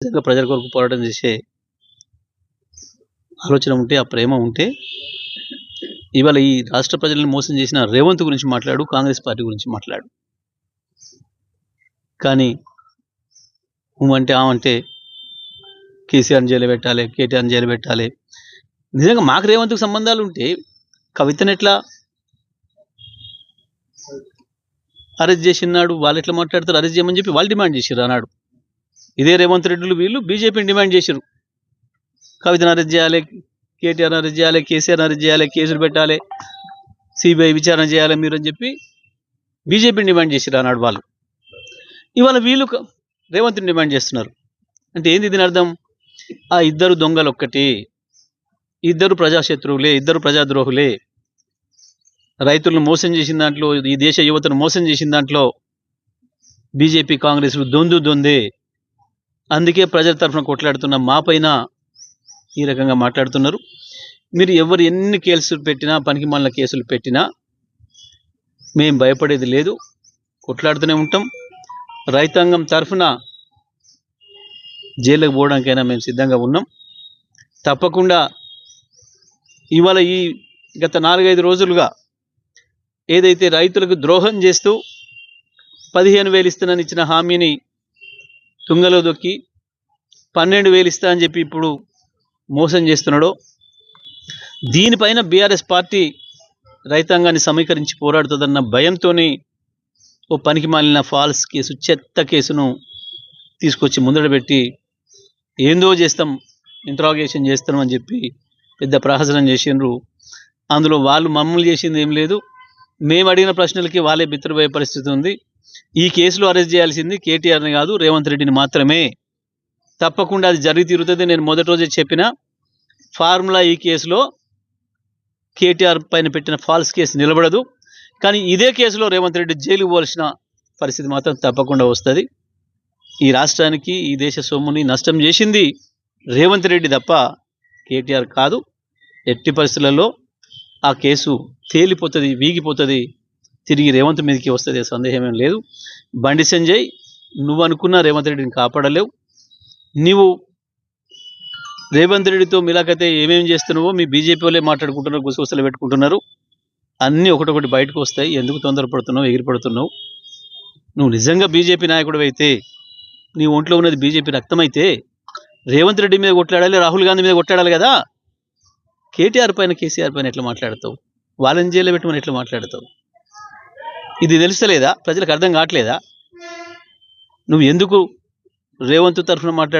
నిజంగా ప్రజల కొరకు పోరాటం చేసే ఆలోచన ఉంటే ఆ ప్రేమ ఉంటే ఇవాళ ఈ రాష్ట్ర ప్రజలను మోసం చేసిన రేవంత్ గురించి మాట్లాడు కాంగ్రెస్ పార్టీ గురించి మాట్లాడు. కానీ అంటే ఆమంటే కేసీఆర్ని జైలు పెట్టాలి కేటీఆర్ని జైలు పెట్టాలి. నిజంగా మాకు రేవంత్కు సంబంధాలు ఉంటే కవితను ఎట్లా అరెస్ట్ చేసినాడు వాళ్ళు ఎట్లా మాట్లాడతారు అరెస్ట్ చేయమని చెప్పి వాళ్ళు డిమాండ్ చేసిర్రు అన్నాడు ఇదే రేవంత్ రెడ్డిలు వీళ్ళు బీజేపీని డిమాండ్ చేశారు కవితను అరెస్ట్ చేయాలి కేటీఆర్ అరెస్ట్ చేయాలి కేసీఆర్ అరెస్ట్ చేయాలి కేసులు పెట్టాలి సిబిఐ విచారణ చేయాలి మీరు అని చెప్పి బీజేపీని డిమాండ్ చేశారు అన్నాడు వాళ్ళు. ఇవాళ వీళ్ళు రేవంత్ని డిమాండ్ చేస్తున్నారు. అంటే ఏంది దీని అర్థం? ఆ ఇద్దరు దొంగలు ఒక్కటి ఇద్దరు ప్రజాశత్రువులే ఇద్దరు ప్రజాద్రోహులే. రైతులను మోసం చేసిన దాంట్లో ఈ దేశ యువతను మోసం చేసిన దాంట్లో బీజేపీ కాంగ్రెస్లు దొందు దొందే. అందుకే ప్రజల తరఫున కొట్లాడుతున్న మా పైన ఈ రకంగా మాట్లాడుతున్నారు. మీరు ఎవరు ఎన్ని కేసులు పెట్టినా పనికి మాలిన కేసులు పెట్టినా మేము భయపడేది లేదు. కొట్లాడుతూనే ఉంటాం. రైతాంగం తరఫున జైలుకు పోవడానికైనా మేము సిద్ధంగా ఉన్నాం. తప్పకుండా ఇవాళ ఈ గత నాలుగైదు రోజులుగా ఏదైతే రైతులకు ద్రోహం చేస్తూ పదిహేను వేలు ఇస్తానని ఇచ్చిన హామీని తుంగలో దొక్కి పన్నెండు వేలు ఇస్తా అని చెప్పి ఇప్పుడు మోసం చేస్తున్నాడో దీనిపైన బీఆర్ఎస్ పార్టీ రైతాంగాన్ని సమీకరించి పోరాడుతుందన్న భయంతోనే ఓ పనికి మాలిన ఫాల్స్ కేసు చెత్త కేసును తీసుకొచ్చి ముందర పెట్టి ఏందో చేస్తాం ఇంట్రాగేషన్ చేస్తాం అని చెప్పి పెద్ద ప్రహసనం చేసిండ్రు. అందులో వాళ్ళు మమ్మల్ని చేసింది ఏం లేదు. మేము అడిగిన ప్రశ్నలకి వాళ్ళే బిత్తరపోయే పరిస్థితి ఉంది. ఈ కేసులో అరెస్ట్ చేయాల్సింది కేటీఆర్ని కాదు రేవంత్ రెడ్డిని మాత్రమే. తప్పకుండా అది జరిగి తీరుతుంది. నేను మొదటి రోజే చెప్పిన ఫార్ములా ఈ కేసులో కేటీఆర్ పైన పెట్టిన ఫాల్స్ కేసు నిలబడదు. కానీ ఇదే కేసులో రేవంత్ రెడ్డి జైలు పోవాల్సిన పరిస్థితి మాత్రం తప్పకుండా వస్తుంది. ఈ రాష్ట్రానికి ఈ దేశ సొమ్ముని నష్టం చేసింది రేవంత్ రెడ్డి తప్ప కేటీఆర్ కాదు. ఎట్టి పరిస్థితులలో ఆ కేసు తేలిపోతుంది వీగిపోతుంది తిరిగి రేవంత్ మీదకి వస్తుంది సందేహం ఏం లేదు. బండి సంజయ్ నువ్వు అనుకున్న రేవంత్ రెడ్డిని కాపాడలేవు. నీవు రేవంత్ రెడ్డితో మిలాకైతే ఏమేమి చేస్తున్నావో మీ బీజేపీ వాళ్ళే మాట్లాడుకుంటున్నారు గుసగుసలు పెట్టుకుంటున్నారు. అన్నీ ఒకటొకటి బయటకు వస్తాయి. ఎందుకు తొందరపడుతున్నావు ఎగిరిపడుతున్నావు? నువ్వు నిజంగా బీజేపీ నాయకుడు అయితే నీ ఒంట్లో ఉన్నది బీజేపీ రక్తమైతే రేవంత్ రెడ్డి మీద కొట్లాడాలి రాహుల్ గాంధీ మీద కొట్లాడాలి కదా? కేటీఆర్ పైన కేసీఆర్ పైన ఎట్లా మాట్లాడతావు? వాళ్ళని జైల్లో పెట్టమని ఎట్లా మాట్లాడతావు? ఇది తెలుస్తలేదా? ప్రజలకు అర్థం కావట్లేదా? నువ్వు ఎందుకు రేవంత్ తరఫున మాట్లాడు